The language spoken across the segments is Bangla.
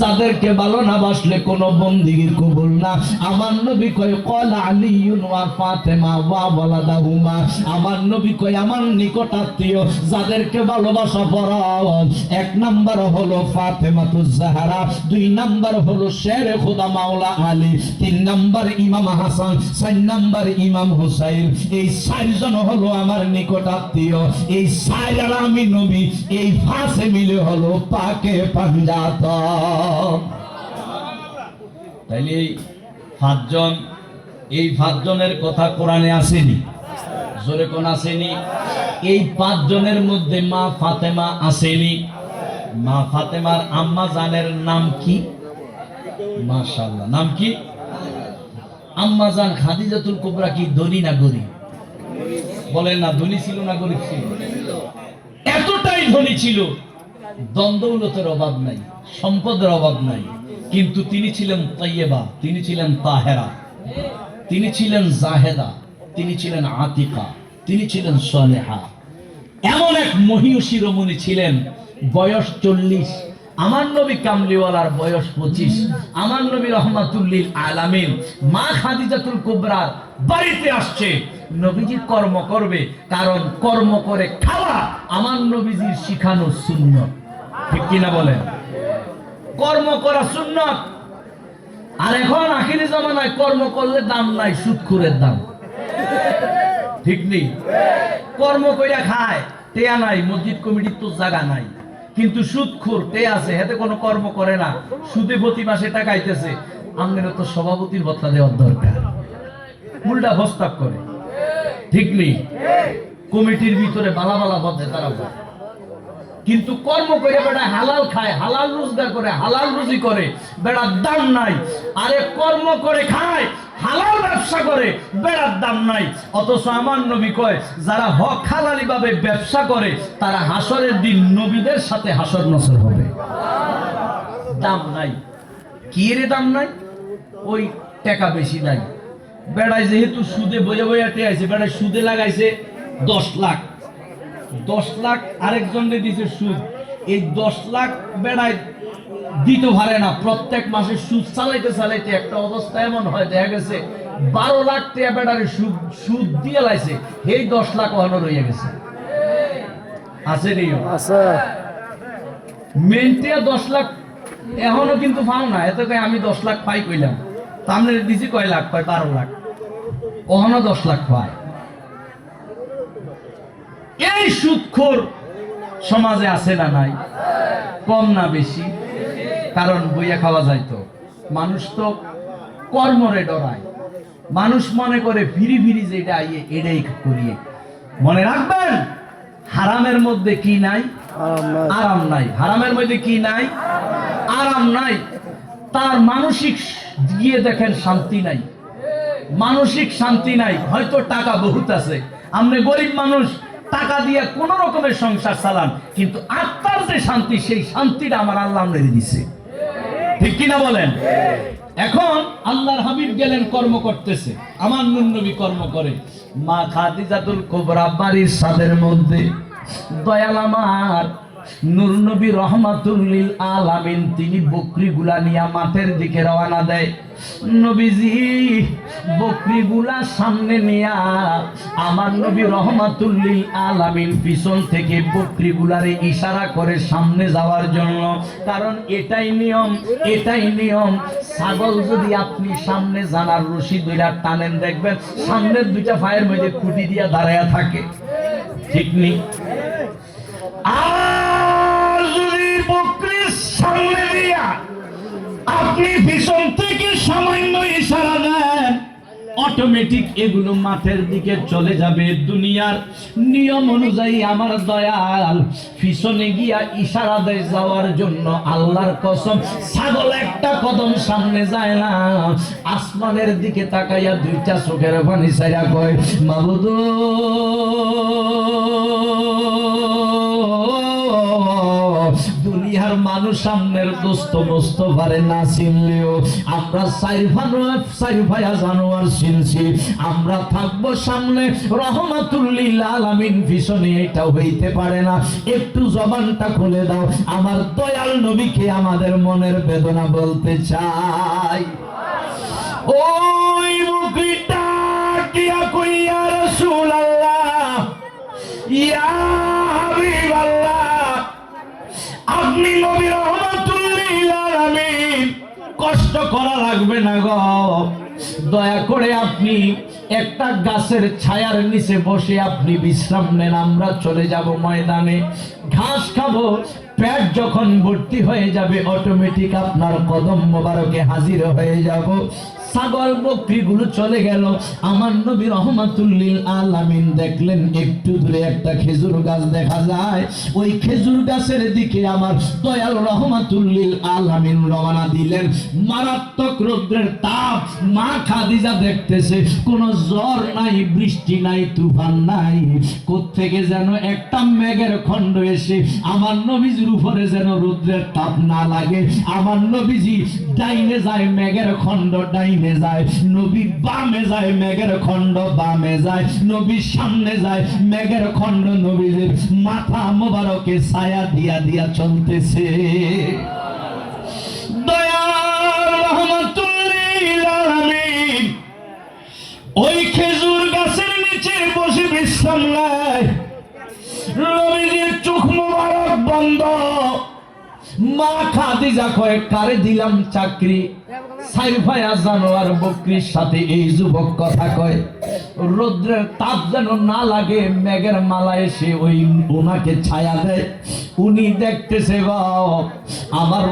যাদেরকে ভালো না বাসলে কোন বন্দিগির কবুল না। আমার নবী কয়, কল আলিউন ওয়া ফাতেমা, ওয়া ওয়ালাদাহুমা। আমার নবী কয়, আমার নিকট আত্মীয়, যাদেরকে ভালোবাসা ফরজ এক নাম্বার হলো ফাতেমা জাহরা, দুই নাম্বার হলো শের খোদা মাওলা আলী, তিন নাম্বার ইমাম হাসান, চার নাম্বার ইমাম হুসাইন। এই চারজন হলো আমার নিকট আত্মীয়। এই চার আমি নবী, এই ফাঁসে মিলে হলো পাকে পাঞ্জাত। তাইলে পাঁচজন, এই পাঁচজনের কথা কোরআনে আসেনি? জোরে কোন আসেনি? এই পাঁচজনের মধ্যে মা ফাতেমা আসেনি? মা ফাতেমার আম্মা জানের নাম কি? মাশাআল্লাহ। নাম কি? আম্মা জান খাদিজাতুল কুবরা কি ধনী না গরিব? বলেন না, ধনী ছিল না গরিব ছিল? এতটাই ধনী ছিল দ্বন্দ্বৌলতের অভাব নাই, সম্পদের অভাব নাই। কিন্তু তিনি ছিলেন তৈয়বা তিনি ছিলেন তাহেরা, তিনি ছিলেন জাহেদা, তিনি ছিলেন আতিকা, তিনি ছিলেন সলেহা। এমন এক মহীয় শিরোমণি ছিলেন, বয়স চল্লিশ। আমার নবী কামলিওয়ালার বয়স পঁচিশ। আমার নবী রহমাতুল্লিল আলামিন, মা খাদিজাতুল কুবরার বাড়িতে আসছে। নবীজি কর্ম করবে, কারণ কর্ম করে খাওয়া আমার নবীজির শিখানো শূন্য ঠিক কিনা বলেন? কর্ম করা সুন্নত। আর এখন আখিরি জামানায় কর্ম করলে দাম নাই, সুৎখুরের দাম। ঠিক নেই? কর্ম কইরা খায়, টেয়া নাই, মসজিদ কমিটির তো জায়গা নাই। কিন্তু সুদখোর টে আছে, হেতে কোনো কর্ম করে না। সুদে প্রতি মাসে টাকা আইতেছে। আমাদের তো সভাপতির ভত্তা দেওয়ার দরকার। উল্টা প্রস্তাব করে। ঠিক নেই? কমিটির ভিতরে বালা বালা পথে তারা কিন্তু কর্ম করে বেটা হালাল খায়, হালাল রোজগার করে, হালাল রুজি করে বেড়ার দাম নাই। আরে কর্ম করে খায়, হালাল ব্যবসা করে, বেড়ার দাম নাই। অথচ আমার নবী কয়, যারা হক হালালি ভাবে ব্যবসা করে, তারা হাসরের দিন নবীদের সাথে হাসর নসর হবে। দাম নাই। কি রে দাম নাই? ওই টাকা বেশি নাই। বেড়ায় যেহেতু সুদে বয়ে বয়ে আছে বেড়ায় সুদে লাগাইছে দশ লাখ। দশ লাখ আরেকজনকে দিছে সুদ। এই দশ লাখ বেড়ায় দিতে পারে না। প্রত্যেক মাসে সুদ চালাইতে চালাইতে একটা অবস্থা এমন হয় দেখা গেছে বারো লাখ টাকা বেড়ারে সুদ সুদ দিয়ে লাইছে। এই দশ লাখ ওখানে রয়ে গেছে। আছে নিও আছে। মেনটিয়া দশ লাখ এখনও কিন্তু পাও না। এত কয় আমি দশ লাখ পাই কইলাম। সামনে দিছি কয় লাখ? কয় বারো লাখ। ওখানো দশ লাখ পায়। এই সুৎখোর সমাজে আছে না নাই? কম না বেশি? কারণ বইয়া খাওয়া যায় তো। মানুষ তো কর্মরে ডরায়। মানুষ মনে করে ফিরি ফিরি যেটা আইয়ে এটাই করিয়ে। মনে রাখবেন হারামের মধ্যে কি নাই? আরাম নাই। হারামের মধ্যে কি নাই? আরাম নাই। তার মানসিক গিয়ে দেখেন শান্তি নাই। মানসিক শান্তি নাই। হয়তো টাকা বহুত আছে। আপনি গরিব মানুষ টাকা দিয়ে কোন রকমের সংসার চালান, কিন্তু আত্মার যে শান্তি, সেই শান্তিটা আমার আল্লাহ মেরে দিছে। ঠিক কিনা বলেন? এখন আল্লাহর হাবিব গেলেন, কর্ম করতেছে। আমার নুনবী কর্ম করে। মা খাদিজাতুল কোবরা বাড়ির সাদের মধ্যে। দয়াল আমার নূর নবী রহমাতুল্লিল আলামিন, তিনি বকরিগুলা নিয়ে মাঠের দিকে রওনা দেয়। নবীজি, বকরিগুলা সামনে নিয়া আমার নবী রহমাতুল্লিল আলামিন পিছন থেকে বকরিগুলারে ইশারা করে সামনে যাওয়ার জন্য। কারণ এটাই নিয়ম এটাই নিয়ম। ছাগল যদি আপনি সামনে জানার রশি দুইটা টানেন, দেখবেন সামনের দুইটা ফায়ের মধ্যে খুঁটি দিয়া দাঁড়ায়া থাকে। ঠিক নেই? আর আপনি পিছন থেকে সামান্য ইশারা দেন। অটোমেটিক এগুলো মাঠের দিকে চলে যাবে। দুনিয়ার নিয়ম অনুযায়ী আমার দয়াল পিছনে গিয়া ইশারা দেয় যাওয়ার জন্য আল্লাহর কসম। ছাগল একটা কদম সামনে যায় না। আসমানের দিকে তাকাইয়া দুইটা চোখের পানি সাইরা কয়, মাবুদ দুনিয়ার মানুষ সামনের দোস্ত মোস্ত পারে না চিনলেও আমরা সাইফানোয়ার সাইফায়া জানোয়ার চিনছি। আমরা থাকব সামনে রহমাতুল্লিল আলামিন পিছনে এটা হইতে পারে না। একটু জবানটা খুলে দাও, আমার দয়াল নবীকে আমাদের মনের বেদনা বলতে চাই। ওই মুখিটা কিয়া কইয়া রাসূলুল্লাহ? ইয়া আলামিন। কষ্ট করা লাগবে না গো। দয়া করে আপনি একটা গাছের ছায়ার নিচে বসে আপনি বিশ্রাম নেন, আমরা চলে যাব ময়দানে। ঘাস খাব, পেট যখন ভর্তি হয়ে যাবে অটোমেটিক আপনার কদম মোবারকে হাজির হয়ে যাব। ছাগল বকরিগুলো চলে গেল। আমার নবী রহমাতুল্লিল আলামিন দেখলেন, একটু দূরে একটা খেজুর গাছ দেখা যায়। ওই খেজুর গাছের দিকে আমার দয়াল রহমাতুল্লিল আলামিন রওনা দিলেন। মারাত্মক রৌদ্রের তাপ, মা খাদিজা দেখতেছে, কোনো জ্বর নাই, বৃষ্টি নাই, তুফান নাই। যেন একটা মেঘের খণ্ড এসে আমার নবীজির উপরে যেন রৌদ্রের তাপ না লাগে। আমার নবীজি ডাইনে যায়, মেঘের খণ্ড ডাইনে যায়। নবী বামে যায়, মেঘের খণ্ড বামে যায়। নবী সামনে যায়, মেঘের খণ্ড নবীজির মাথা মোবারকে ছায়া দিয়া দিয়া চলতেছে। ওই খেজুর গাছের নিচে বসে বিশ্রাম নেয়। নবীজির চোখ মোবারক বন্ধ মা খাদিজা কয়েক কারে দিলাম চাকরি? সাইফায়া জানোয়ার বকরির সাথে এই যুবক কথা কয় তাপ যেন না লাগে, মেঘের মালা এসে ওই ওনাকে ছায়া দেয়। উনি দেখতেছে আমার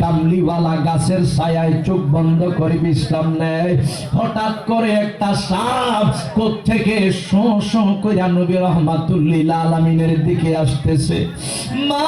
কামলিওয়ালা গাছের ছায়ায় চোখ বন্ধ করে বিশ্রাম নেয়। হঠাৎ করে একটা সাপ কোত্থেকে শো শো কইরা নবী রহমাতুল্লিল আলামিনের দিকে আসতেছে। মা